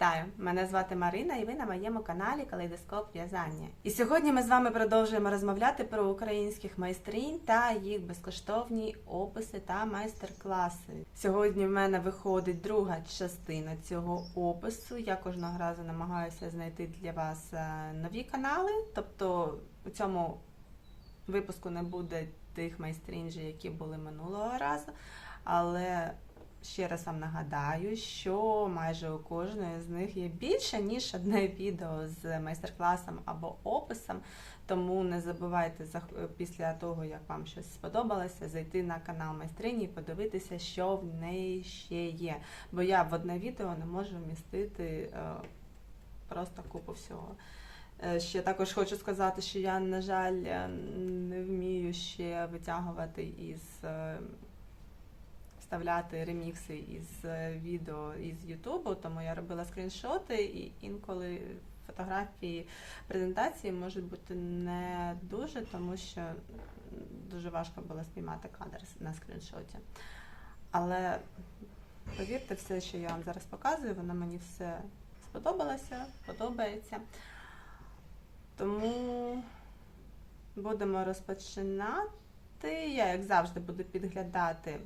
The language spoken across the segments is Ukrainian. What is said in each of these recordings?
Вітаю! Мене звати Марина, і ви на моєму каналі Калейдоскоп В'язання. І сьогодні ми з вами продовжуємо розмовляти про українських майстринь та їх безкоштовні описи та майстер-класи. Сьогодні в мене виходить друга частина цього опису. Я кожного разу намагаюся знайти для вас е, нові канали. Тобто у цьому випуску не буде тих майстринь, же, які були минулого разу, але ще раз вам нагадаю, що майже у кожної з них є більше, ніж одне відео з майстер-класом або описом. Тому не забувайте після того, як вам щось сподобалося, зайти на канал майстрині і подивитися, що в неї ще є. Бо я в одне відео не можу вмістити е, просто купу всього. Е, Ще також хочу сказати, що я, на жаль, е, не вмію ще витягувати із вставляти ремікси із е, відео із Ютубу, тому я робила скріншоти, і інколи фотографії презентації можуть бути не дуже, тому що дуже важко було спіймати кадр на скріншоті. Але повірте, все, що я вам зараз показую, воно мені все сподобалося, подобається. Тому будемо розпочинати. Я, як завжди, буду підглядати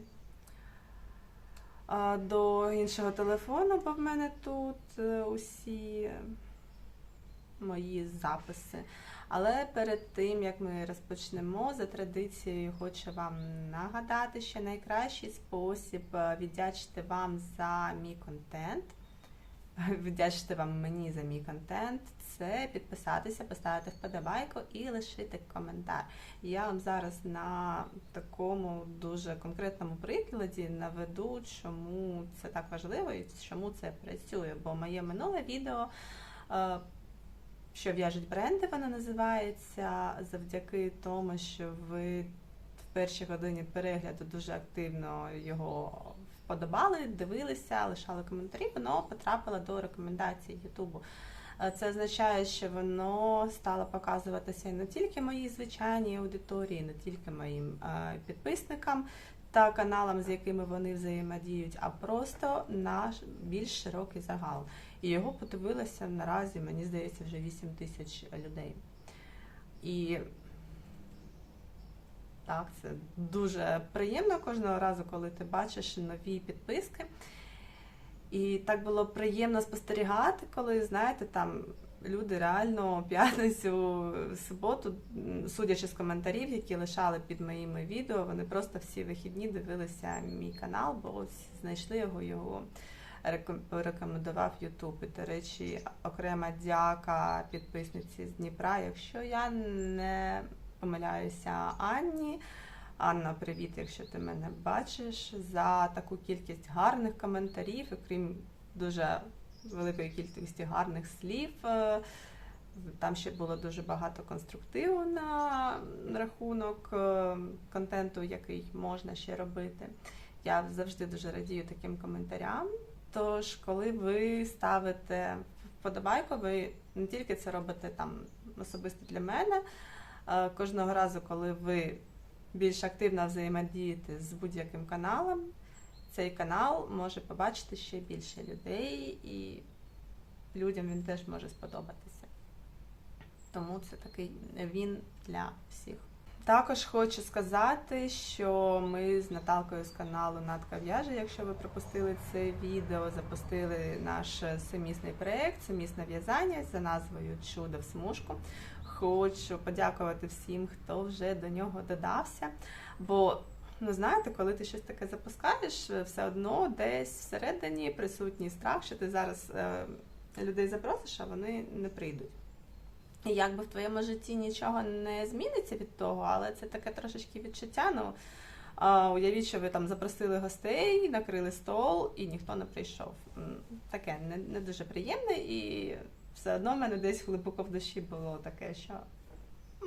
до іншого телефону, бо в мене тут е, усі мої записи. Але перед тим, як ми розпочнемо, за традицією хочу вам нагадати, що найкращий спосіб е, віддячити вам за мій контент, віддячити вам мені за мій контент, це підписатися, поставити вподобайку і лишити коментар. Я вам зараз на такому дуже конкретному прикладі наведу, чому це так важливо і чому це працює. Бо моє минуле відео, е, що в'яжуть бренди, воно називається, завдяки тому, що ви в першій годині перегляду дуже активно його вподобали, дивилися, лишали коментарі, воно потрапило до рекомендацій Ютубу. Е, Це означає, що воно стало показуватися не тільки моїй звичайній аудиторії, не тільки моїм е, підписникам та каналам, з якими вони взаємодіють, а просто на більш широкий загал. І його подивилося наразі, мені здається, вже 8 тисяч людей. І так, це дуже приємно кожного разу, коли ти бачиш нові підписки. І так було приємно спостерігати, коли, знаєте, там люди реально п'ятницю, суботу, судячи з коментарів, які лишали під моїми відео, вони просто всі вихідні дивилися мій канал, бо ось знайшли його, його порекомендував Ютуб. І, до речі, окрема дяка підписниці з Дніпра. Якщо я не помиляюся Анні. Анна, привіт, якщо ти мене бачиш, за таку кількість гарних коментарів, і крім дуже великої кількості гарних слів. е, Там ще було дуже багато конструктиву на рахунок е, контенту, який можна ще робити. Я завжди дуже радію таким коментарям. Тож, коли ви ставите вподобайку, ви не тільки це робите там особисто для мене. Кожного разу, коли ви більш активно взаємодіяти з будь-яким каналом, цей канал може побачити ще більше людей, і людям він теж може сподобатися. Тому це такий він для всіх. Також хочу сказати, що ми з Наталкою з каналу Натка в'яже, якщо ви пропустили це відео, запустили наш сумісний проєкт, сумісне в'язання за назвою Чудо в смужку. Хочу подякувати всім, хто вже до нього додався. Бо, ну знаєте, коли ти щось таке запускаєш, все одно десь всередині присутній страх, що ти зараз е, людей запросиш, а вони не прийдуть. І якби в твоєму житті нічого не зміниться від того, але це таке трошечки відчуття. Ну уявіть, що ви там запросили гостей, накрили стол, і ніхто не прийшов. Таке не, не дуже приємне, і все одно в мене десь глибоко в душі було таке, що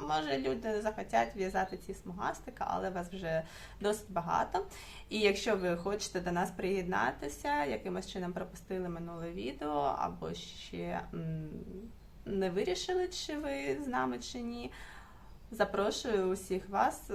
може люди не захотять в'язати ці смугастика, але вас вже досить багато. І якщо ви хочете до нас приєднатися, якимось чином пропустили минуле відео, або ще не вирішили, чи ви з нами чи ні. Запрошую усіх вас.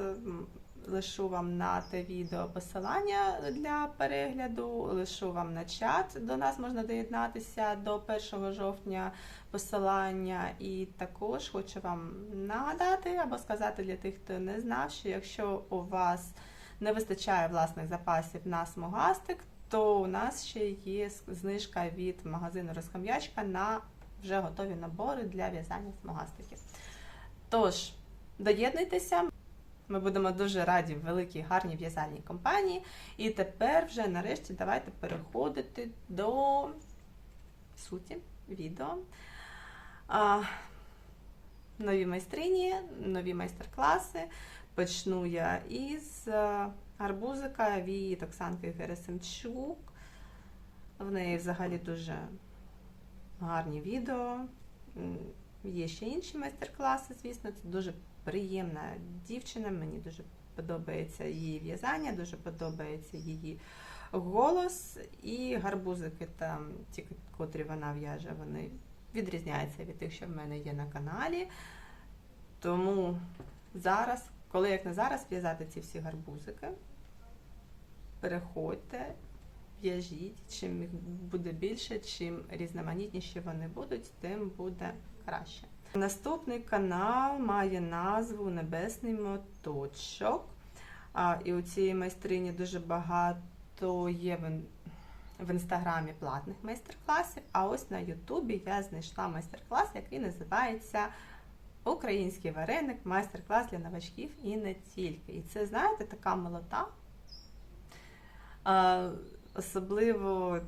Лишу вам на те відео посилання для перегляду, лишу вам на чат. До нас можна доєднатися до 1 жовтня посилання. І також хочу вам нагадати або сказати для тих, хто не знав, що якщо у вас не вистачає власних запасів на смугастик, то у нас ще є знижка від магазину Розхам'ячка на вже готові набори для в'язання смугастиків. Тож, доєднуйтеся, ми будемо дуже раді великій гарній в'язальній компанії. І тепер вже нарешті давайте переходити до суті відео. А, нові майстрині, нові майстер-класи. Почну я із е, гарбузика від Оксанки Герасимчук. В неї взагалі дуже гарні відео. Є ще інші майстер-класи, звісно, це дуже приємна дівчина. Мені дуже подобається її в'язання, дуже подобається її голос. І гарбузики там, ті, котрі вона в'яже, вони відрізняються від тих, що в мене є на каналі. Тому зараз, коли як не зараз, в'язати ці всі гарбузики, переходьте, в'яжіть. Чим їх буде більше, чим різноманітніші вони будуть, тим буде краще. Наступний канал має назву Небесний моточок. А, і у цієї майстрині дуже багато є в інстаграмі платних майстер-класів. А ось на Ютубі я знайшла майстер-клас, який називається Український вареник, майстер-клас для новачків і не тільки. І це, знаєте, така молота. Особливо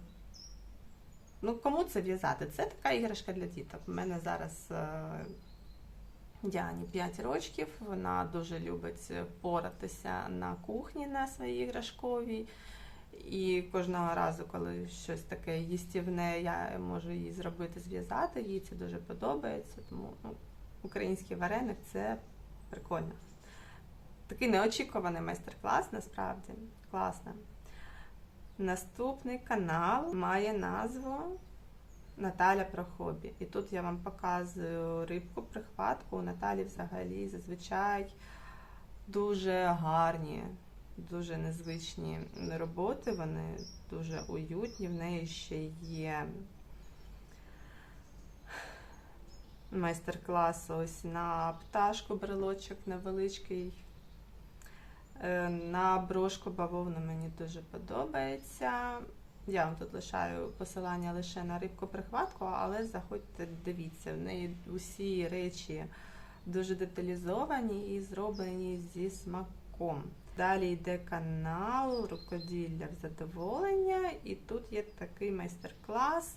Ну, кому це в'язати? Це така іграшка для діток. У мене зараз е, Діані 5 років, вона дуже любить поратися на кухні на своїй іграшковій. І кожного разу, коли щось таке їстівне, я можу їй зробити, зв'язати, їй це дуже подобається. Тому ну, український вареник це прикольно. Такий неочікуваний майстер-клас, насправді класно. Наступний канал має назву Наталя про хобі. І тут я вам показую рибку прихватку. У Наталі взагалі зазвичай дуже гарні, дуже незвичні роботи. Вони дуже уютні. В неї ще є майстер-клас ось на пташку брелочок невеличкий. Е, На брошку бавовну мені дуже подобається. Я вам тут лишаю посилання лише на рибку прихватку, але заходьте, дивіться, в неї усі речі дуже деталізовані і зроблені зі смаком. Далі йде канал Рукоділля в задоволення, і тут є такий майстер-клас.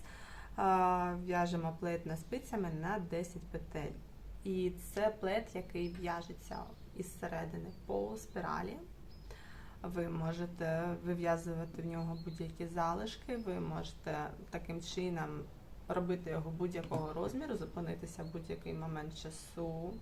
В'яжемо плет на спицями на 10 петель. І це плет, який в'яжеться із середини по спіралі. Ви можете вив'язувати в нього будь-які залишки, ви можете таким чином робити його будь-якого розміру, зупинитися в будь-який момент часу,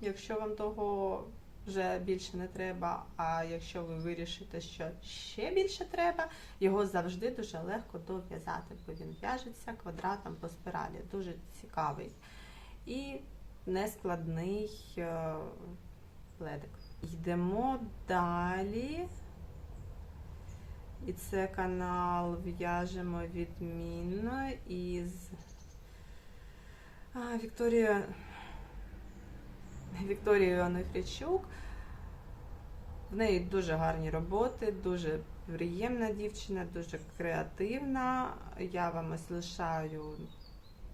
якщо вам того вже більше не треба. А якщо ви вирішите, що ще більше треба, його завжди дуже легко дов'язати, бо він в'яжеться квадратом по спіралі. Дуже цікавий і нескладний е, пледик. Йдемо далі. І це канал в'яжемо відмінно із а, Вікторія Вікторією Онуфрічук. В неї дуже гарні роботи, дуже приємна дівчина, дуже креативна. Я вам ось лишаю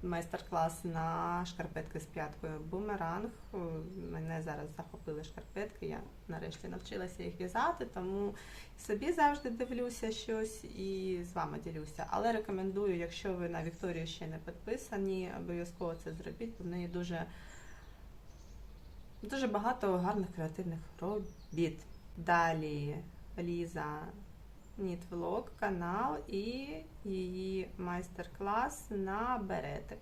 майстер-клас на шкарпетки з п'яткою бумеранг. Мене зараз захопили шкарпетки. Я нарешті навчилася їх в'язати, тому собі завжди дивлюся щось і з вами ділюся. Але рекомендую, якщо ви на Вікторію ще не підписані, обов'язково це зробіть, в неї дуже, дуже багато гарних креативних робіт. Далі Ліза Ніtvlog канал і її майстер-клас на беретик.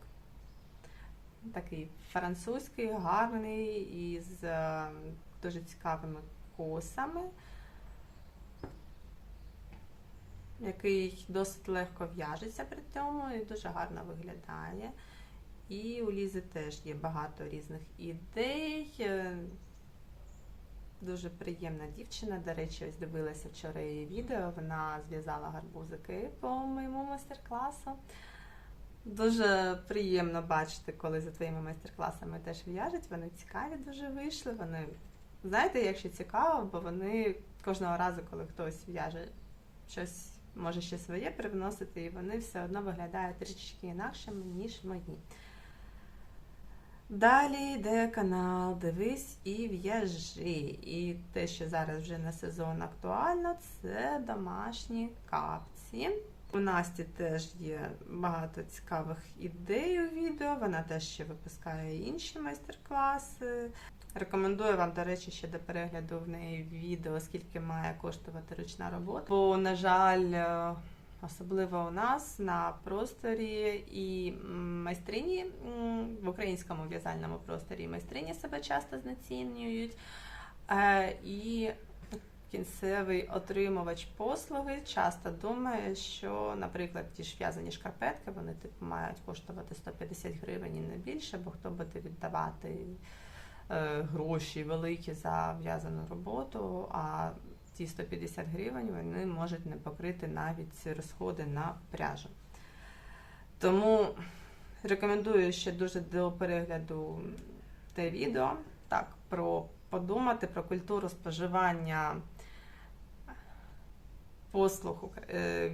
Такий французький, гарний, із е, дуже цікавими косами, який досить легко в'яжеться при цьому і дуже гарно виглядає. І у Лізи теж є багато різних ідей. Дуже приємна дівчина. До речі, ось дивилася вчора її відео. Вона зв'язала гарбузики по моєму майстер-класу. Дуже приємно бачити, коли за твоїми майстер-класами теж в'яжуть. Вони цікаві дуже вийшли. Вони знаєте, якщо цікаво, бо вони кожного разу, коли хтось в'яже щось, може ще своє привносити, і вони все одно виглядають трішечки інакшими, ніж мої. Далі йде канал Дивись і в'яжи. І те, що зараз вже на сезон актуально, це домашні капці. У Насті теж є багато цікавих ідей у відео. Вона теж ще випускає інші майстер-класи. Рекомендую вам, до речі, ще до перегляду в неї відео, скільки має коштувати ручна робота. Бо, на жаль, е, особливо у нас на просторі і майстрині в українському в'язальному просторі майстрині себе часто знецінюють. Е, І кінцевий отримувач послуги часто думає, що, наприклад, ті ж в'язані шкарпетки, вони типу мають коштувати 150 гривень і не більше, бо хто буде віддавати е, гроші великі за в'язану роботу, а ті 150 гривень вони можуть не покрити навіть розходи на пряжу. Тому рекомендую ще дуже до перегляду те відео. Так, про подумати про культуру споживання послуг е,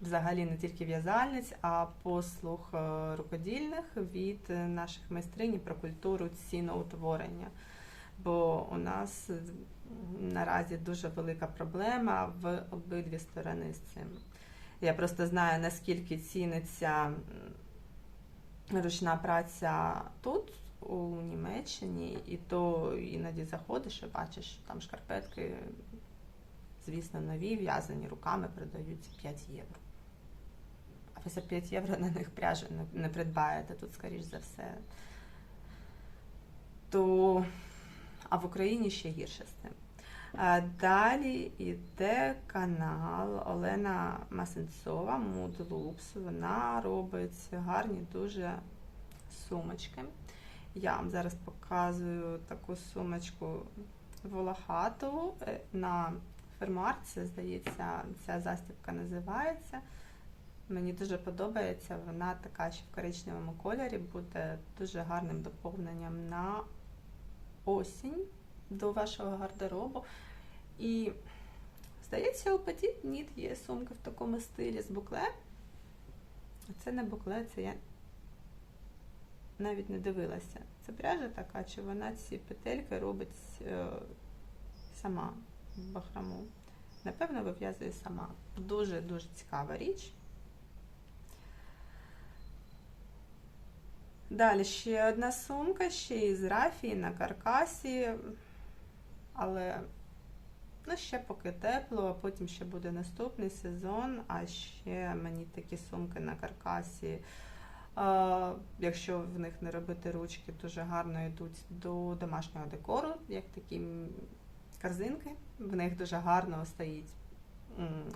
взагалі не тільки в'язальниць, а послуг е, рукодільних від наших майстринь про культуру ціноутворення. Бо у нас наразі дуже велика проблема в обидві сторони з цим. Я просто знаю, наскільки ціниться ручна праця тут, у Німеччині, і то іноді заходиш і бачиш, що там шкарпетки, звісно, нові, в'язані руками продаються 5 євро. А ви за 5 євро на них пряжу не, придбаєте тут, скоріш за все. То, а в Україні ще гірше з цим. Далі йде канал Олена Масенцова, Mood. Вона робить гарні дуже сумочки. Я вам зараз показую таку сумочку волохату е, на фермарці, здається, ця застібка називається. Мені дуже подобається, вона така, що в коричневому кольорі буде дуже гарним доповненням на осінь до вашого гардеробу. І, здається, у Petit Knit є сумки в такому стилі з букле. Це не букле, це я навіть не дивилася. Це пряжа така, чи вона ці петельки робить е, сама бахраму. Напевно, вив'язує сама. Дуже-дуже цікава річ. Далі ще одна сумка, ще із рафії на каркасі, але ну, ще поки тепло, а потім ще буде наступний сезон, а ще мені такі сумки на каркасі. А, Якщо в них не робити ручки, дуже гарно йдуть до домашнього декору, як такі корзинки. В них дуже гарно стоїть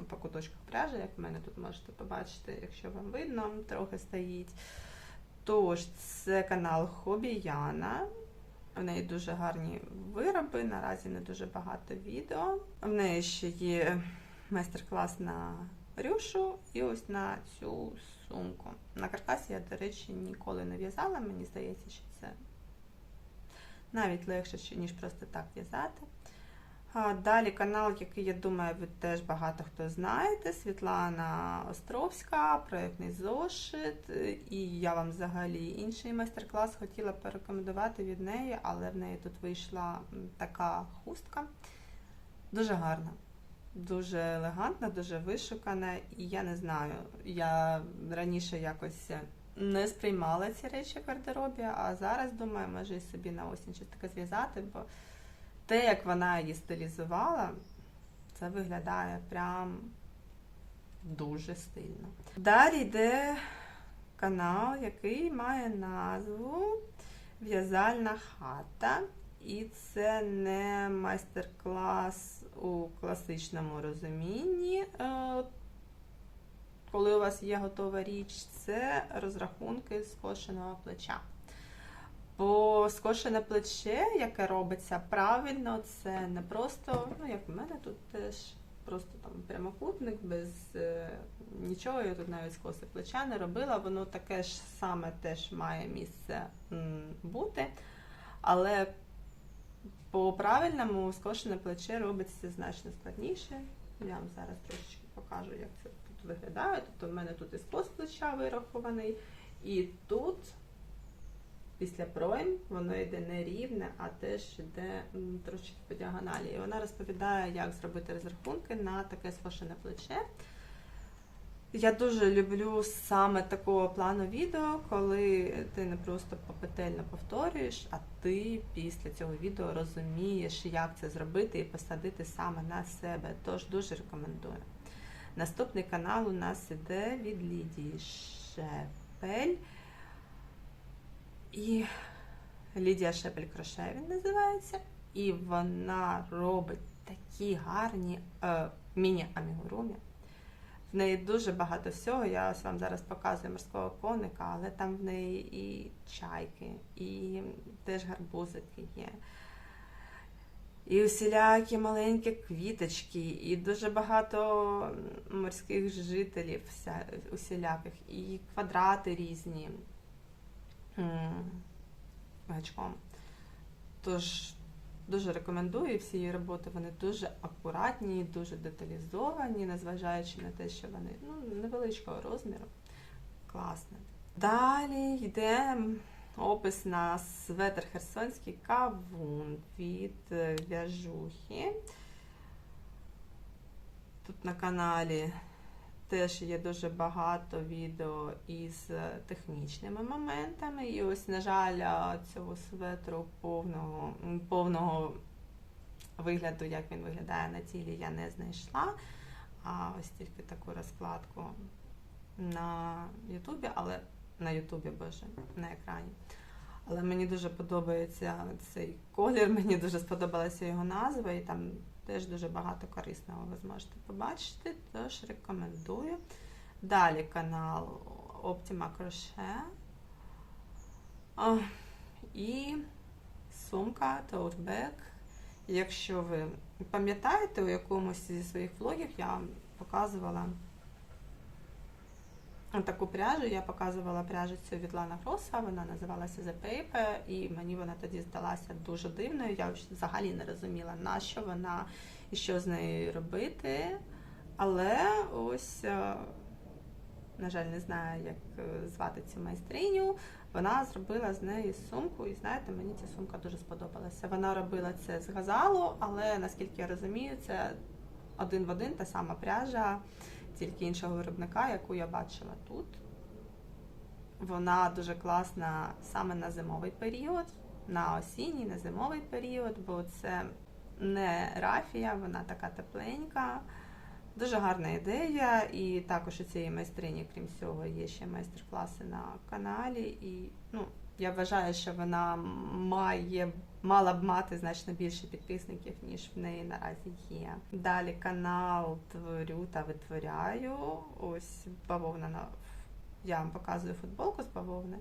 по куточках пряжі, як в мене тут можете побачити, якщо вам видно, трохи стоїть. Тож, це канал Хобі Яна. В неї дуже гарні вироби, наразі не дуже багато відео. В неї ще є майстер-клас на рюшу і ось на цю сумку. На каркасі я, до речі, ніколи не в'язала, мені здається, що це навіть легше, ніж просто так в'язати. Далі канал, який, я думаю, ви теж багато хто знаєте, Світлана Островська, проєктний зошит. І я вам взагалі інший майстер-клас хотіла порекомендувати від неї, але в неї тут вийшла така хустка. Дуже гарна, дуже елегантна, дуже вишукана. І я не знаю, я раніше якось не сприймала ці речі в гардеробі, а зараз думаю, може і собі на осінь щось таке зв'язати. бо те, як вона її стилізувала, це виглядає прям дуже стильно. Далі йде канал, який має назву В'язальна хата. І це не майстер-клас у класичному розумінні, е, коли у вас є готова річ, це розрахунки скошеного плеча. Бо скошене плече, яке робиться правильно, це не просто, ну як в мене тут теж просто там прямокутник без е, нічого. Я тут навіть скоси плеча не робила. Воно таке ж саме теж має місце м, бути. Але по правильному скошене плече робиться значно складніше. Я вам зараз трошечки покажу, як це тут виглядає. Тобто в мене тут і скос плеча вирахований, і тут. Після пройм воно йде не рівне, а теж йде м, трошки по діагоналі. І вона розповідає, як зробити розрахунки на таке схошене плече. Я дуже люблю саме такого плану відео, коли ти не просто попетельно повторюєш, а ти після цього відео розумієш, як це зробити і посадити саме на себе. Тож дуже рекомендую. Наступний канал у нас іде від Лідії Шепель. І Лідія Шепель Кроше він називається. І вона робить такі гарні е, міні-амігурумі. В неї дуже багато всього. Я ось вам зараз показую морського коника, але там в неї і чайки, і теж гарбузики є. І усілякі маленькі квіточки, і дуже багато морських жителів усіляких, і квадрати різні гачком. Тож дуже рекомендую всі її роботи. Вони дуже акуратні, дуже деталізовані, незважаючи на те, що вони ну, невеличкого розміру. Класно. Далі йде опис на светр Херсонський кавун від е, в'яжухи. Тут на каналі теж є дуже багато відео із е, технічними моментами. І ось, на жаль, цього светру повного, повного вигляду, як він виглядає на тілі, я не знайшла. А ось тільки таку розкладку на Ютубі, але на Ютубі, боже, на екрані. Але мені дуже подобається цей колір, мені дуже сподобалася його назва, і там теж дуже багато корисного ви зможете побачити, тож рекомендую. Далі канал Optima Crochet. І сумка Toadbag. Якщо ви пам'ятаєте, у якомусь зі своїх влогів я вам показувала таку пряжу, я показувала пряжицю від Lana Grossa, вона називалася The Paper, і мені вона тоді здалася дуже дивною. Я взагалі не розуміла, на що вона і що з нею робити. Але ось, е, на жаль, не знаю, як е, звати цю майстриню. Вона зробила з неї сумку, і знаєте, мені ця сумка дуже сподобалася. Вона робила це з газалу, але наскільки я розумію, це один в один та сама пряжа тільки іншого виробника, яку я бачила тут. Вона дуже класна саме на зимовий період, на осінній, на зимовий період, бо це не рафія, вона така тепленька. Дуже гарна ідея. І також у цієї майстрині, крім цього, є ще майстер-класи на каналі. І ну, я вважаю, що вона має мала б мати значно більше підписників, ніж в неї наразі є. Далі канал Творю та витворяю. Ось бавовна. Я вам показую футболку з бавовни.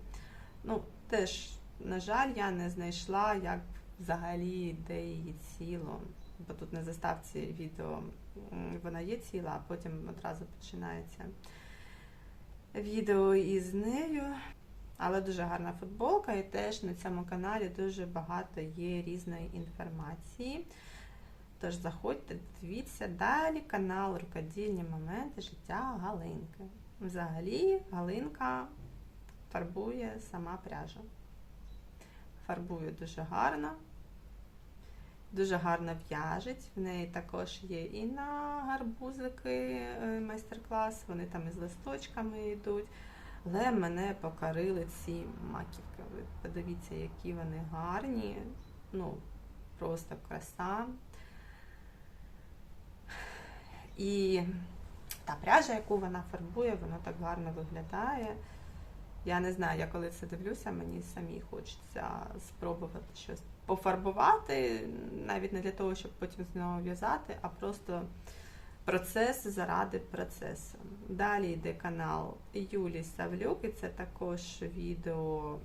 Ну, теж, на жаль, я не знайшла, як взагалі де її ціло. Бо тут на заставці відео вона є ціла, а потім одразу починається відео із нею. Але дуже гарна футболка, і теж на цьому каналі дуже багато є різної інформації. Тож заходьте, дивіться далі канал Рукодільні моменти життя Галинки. Взагалі, Галинка фарбує сама пряжа. Фарбує дуже гарно, дуже гарно в'яжить. В неї також є і на гарбузики е, майстер-клас, вони там із листочками йдуть. Але мене покорили ці маківки. Ви подивіться, які вони гарні. Ну, просто краса. І та пряжа, яку вона фарбує, вона так гарно виглядає. Я не знаю, я коли це дивлюся, мені самі хочеться спробувати щось пофарбувати, навіть не для того, щоб потім знову в'язати, а просто процес заради процесу. Далі йде канал Юлі Савлюк, і це також відео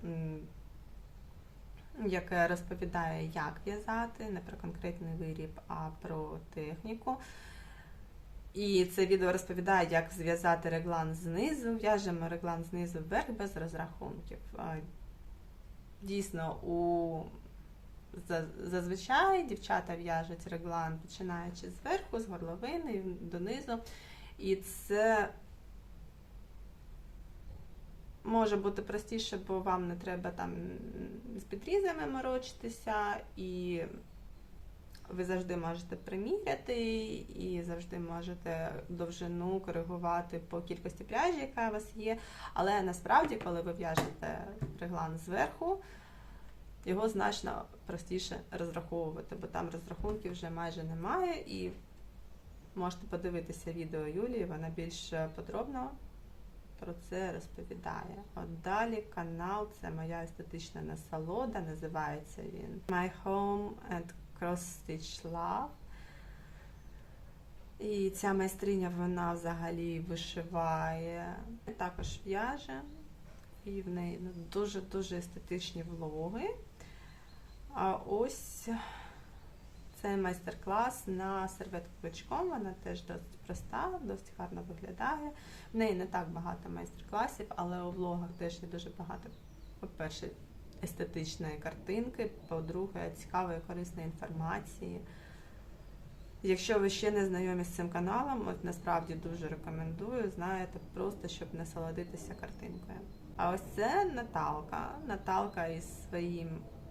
яке розповідає, як в'язати, не про конкретний виріб, а про техніку. І це відео розповідає, як зв'язати реглан знизу. В'яжемо реглан знизу вверх без розрахунків. Дійсно, у зазвичай дівчата в'яжуть реглан, починаючи зверху, з горловини донизу. І це може бути простіше, бо вам не треба там з підрізами морочитися, і ви завжди можете приміряти, і завжди можете довжину коригувати по кількості пряжі, яка у вас є. Але насправді, коли ви в'яжете реглан зверху, його значно простіше розраховувати, бо там розрахунків вже майже немає. І можете подивитися відео Юлії, вона більш подробно про це розповідає. От далі канал це моя естетична насолода, називається він My Home and Cross Stitch Love. І ця майстриня вона взагалі вишиває, також в'яже, і в неї ну, дуже-дуже естетичні влоги. А ось це майстер-клас на серветку крючком. Вона теж досить проста, досить гарно виглядає. В неї не так багато майстер-класів, але у влогах теж є дуже багато, по-перше, естетичної картинки, по-друге, цікавої корисної інформації. Якщо ви ще не знайомі з цим каналом, от насправді дуже рекомендую, знаєте, просто щоб насолодитися картинкою. А ось це Наталка. Наталка із своїм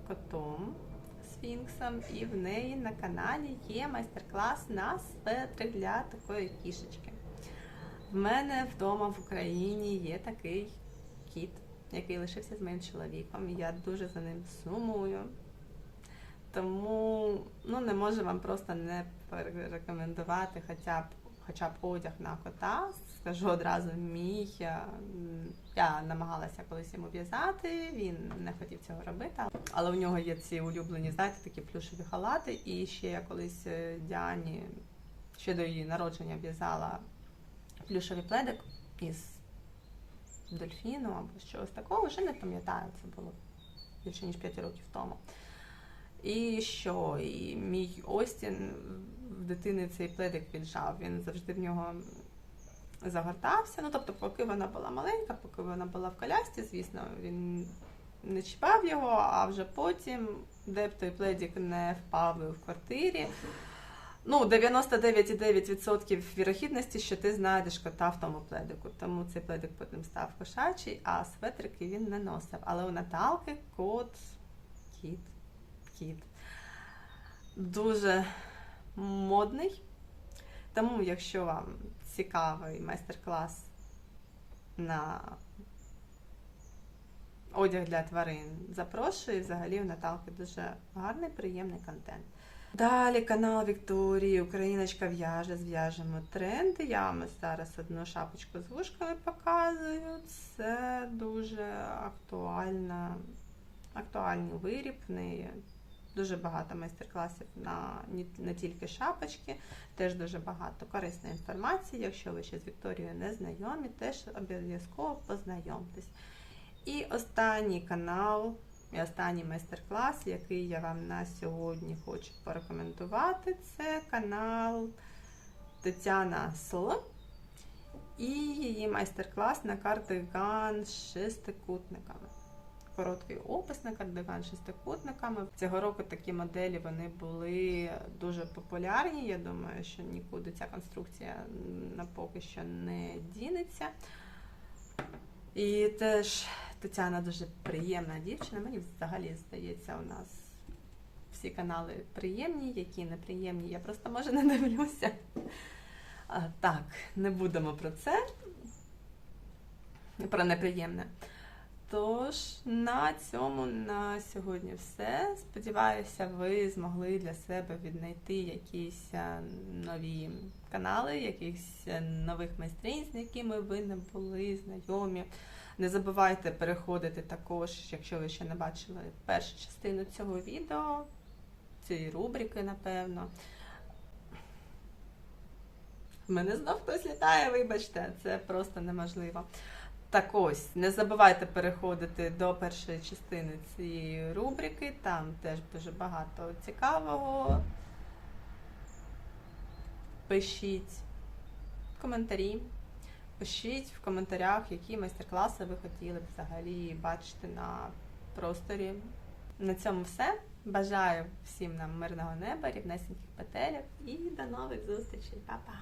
котом Сфінксом, і в неї на каналі є майстер-клас на светрик для такої кішечки. В мене вдома в Україні є такий кіт, який лишився з моїм чоловіком. Я дуже за ним сумую. Тому ну, не можу вам просто не порекомендувати хоча б, хоча б одяг на кота. Скажу одразу мій. Я, я намагалася колись йому в'язати, він не хотів цього робити. Але у нього є ці улюблені, знаєте, такі плюшеві халати. І ще я колись е, Діані ще до її народження в'язала плюшевий пледик із дельфіну або щось такого, вже не пам'ятаю, це було більше ніж 5 років тому. І що? І мій Остін в дитини цей пледик віджав. Він завжди в нього загортався. Ну, тобто, поки вона була маленька, поки вона була в колясці, звісно, він не чіпав його, а вже потім, де б той пледик не впав в квартирі. Ну, 99,9% вірогідності, що ти знайдеш кота в тому пледику. Тому цей пледик потім став кошачий, а светрики він не носив. Але у Наталки кот, кіт, кіт. Дуже модний. Тому, якщо вам цікавий майстер-клас на одяг для тварин, запрошую. Взагалі у Наталки дуже гарний, приємний контент. Далі канал Вікторії, Україночка в'яже, зв'яжемо тренди. Я вам зараз одну шапочку з вушками показую. Це дуже актуальна, актуальний виріб. В неї дуже багато майстер-класів на не тільки шапочки, теж дуже багато корисної інформації. Якщо ви ще з Вікторією не знайомі, теж обов'язково познайомтесь. І останній канал. І останній майстер-клас, який я вам на сьогодні хочу порекомендувати, це канал Тетяна Сл і її майстер-клас на кардиган з шестикутниками. Короткий опис на кардиган шестикутниками. Цього року такі моделі вони були дуже популярні. Я думаю, що нікуди ця конструкція на поки що не дінеться. І теж Тетяна дуже приємна дівчина. Мені взагалі здається, у нас всі канали приємні, які неприємні. Я просто може не дивлюся. А, так, не будемо про це, про неприємне. Тож, на цьому на сьогодні все. Сподіваюся, ви змогли для себе віднайти якісь нові канали, якихось нових майстринь, з якими ви не були знайомі. Не забувайте переходити також, якщо ви ще не бачили першу частину цього відео, цієї рубрики, напевно. В мене знов хтось літає, вибачте, це просто неможливо. Так ось, не забувайте переходити до першої частини цієї рубрики, там теж дуже багато цікавого. Пишіть коментарі, пишіть в коментарях, які майстер-класи ви хотіли б взагалі бачити на просторі. На цьому все. Бажаю всім нам мирного неба, рівнесеньких петелів і до нових зустрічей. Па-па!